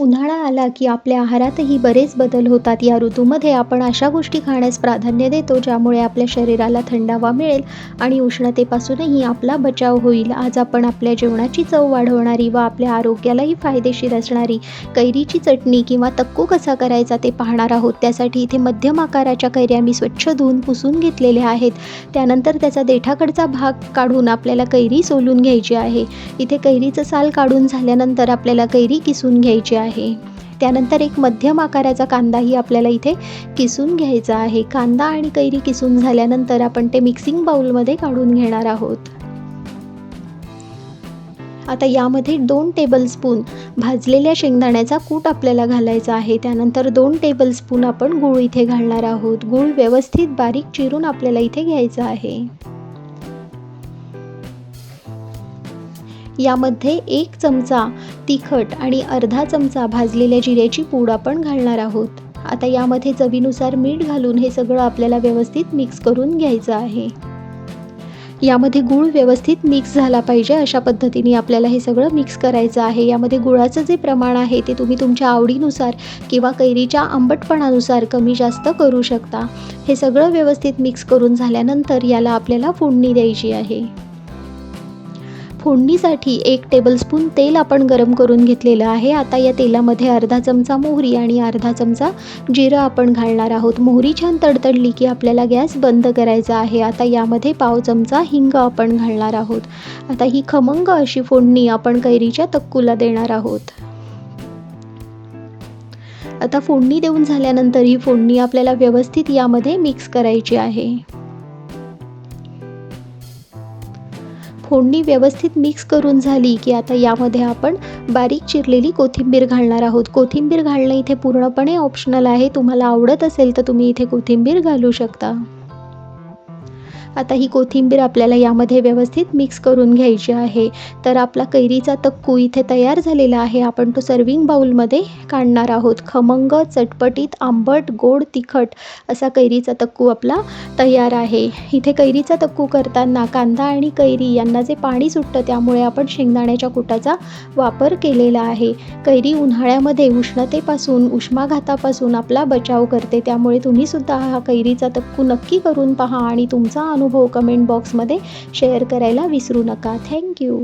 उन्हाळा आला की आपल्या आहारातही बरेच बदल होतात. या ऋतूमध्ये आपण अशा गोष्टी खाण्यास प्राधान्य देतो ज्यामुळे आपल्या शरीराला थंडावा मिळेल आणि उष्णतेपासूनही आपला बचाव होईल. आज आपण आपल्या जेवणाची चव वाढवणारी व आपल्या आरोग्यालाही फायदेशीर असणारी कैरीची चटणी किंवा तक्कू कसा करायचा ते पाहणार आहोत. त्यासाठी इथे मध्यम आकाराच्या कैऱ्या मी स्वच्छ धुवून पुसून घेतलेल्या आहेत. त्यानंतर त्याचा देठाकडचा भाग काढून आपल्याला कैरी सोलून घ्यायची आहे. इथे कैरीचं साल काढून झाल्यानंतर आपल्याला कैरी किसून घ्यायची आहे. त्यानंतर एक मध्यम आकाराचा कांदाही आपल्याला इथे किसून घ्यायचा आहे. कांदा आणि कैरी किसून झाल्यानंतर आपण ते मिक्सिंग बाउलमध्ये काढून घेणार आहोत. आता यामध्ये दोन टेबलस्पून भाजलेल्या शेंगदाण्याचा कूट आपल्याला घालायचा आहे. त्यानंतर दोन टेबलस्पून आपण गूळ इथे घालणार आहोत. गूळ व्यवस्थित बारीक चिरून आपल्याला इथे घ्यायचा आहे. यामध्ये एक चमचा तिखट आणि अर्धा चमचा भाजलेल्या जिऱ्याची पूड आपण घालणार आहोत. आता यामध्ये चवीनुसार मीठ घालून हे सगळं आपल्याला व्यवस्थित मिक्स करून घ्यायचं आहे. यामध्ये गूळ व्यवस्थित मिक्स झाला पाहिजे अशा पद्धतीने आपल्याला हे सगळं मिक्स करायचं आहे. यामध्ये गुळाचं जे प्रमाण आहे ते तुम्ही तुमच्या आवडीनुसार किंवा कैरीच्या आंबटपणानुसार कमी जास्त करू शकता. हे सगळं व्यवस्थित मिक्स करून झाल्यानंतर याला आपल्याला फोडणी द्यायची आहे. फोडणीसाठी एक टेबलस्पून तेल आपण गरम करून घेतलेलं आहे. आता या तेलामध्ये अर्धा चमचा मोहरी आणि अर्धा चमचा जिरं आपण घालणार आहोत. मोहरी छान तडतडली की आपल्याला गॅस बंद करायचा आहे. आता यामध्ये पाव चमचा हिंग आपण घालणार आहोत. आता ही खमंग अशी फोडणी आपण कैरीच्या तक्कूला देणार आहोत. आता फोडणी देऊन झाल्यानंतर ही फोडणी आपल्याला व्यवस्थित यामध्ये मिक्स करायची आहे. फोडणी व्यवस्थित मिक्स करून झाली की आता यामध्ये आपण बारीक चिरलेली कोथिंबीर घालणार आहोत. कोथिंबीर घालणं इथे पूर्णपणे ऑप्शनल आहे. तुम्हाला आवडत असेल तर तुम्ही इथे कोथिंबीर घालू शकता. आता ही कोथिंबीर आपल्याला यामध्ये व्यवस्थित मिक्स करून घ्यायची आहे. तर आपला कैरीचा तक्कू इथे तयार झालेला आहे. आपण तो सर्विंग बाउलमध्ये काढणार आहोत. खमंग चटपटीत आंबट गोड तिखट असा कैरीचा तक्कू आपला तयार आहे. इथे कैरीचा तक्कू करताना कांदा आणि कैरी यांना जे पाणी सुटतं त्यामुळे आपण शेंगदाण्याच्या कुटाचा वापर केलेला आहे. कैरी उन्हाळ्यामध्ये उष्णतेपासून उष्माघातापासून आपला बचाव करते. त्यामुळे तुम्हीसुद्धा हा कैरीचा तक्कू नक्की करून पहा आणि तुमचा अनुभव कमेंट बॉक्समध्ये शेअर करायला विसरू नका. थँक्यू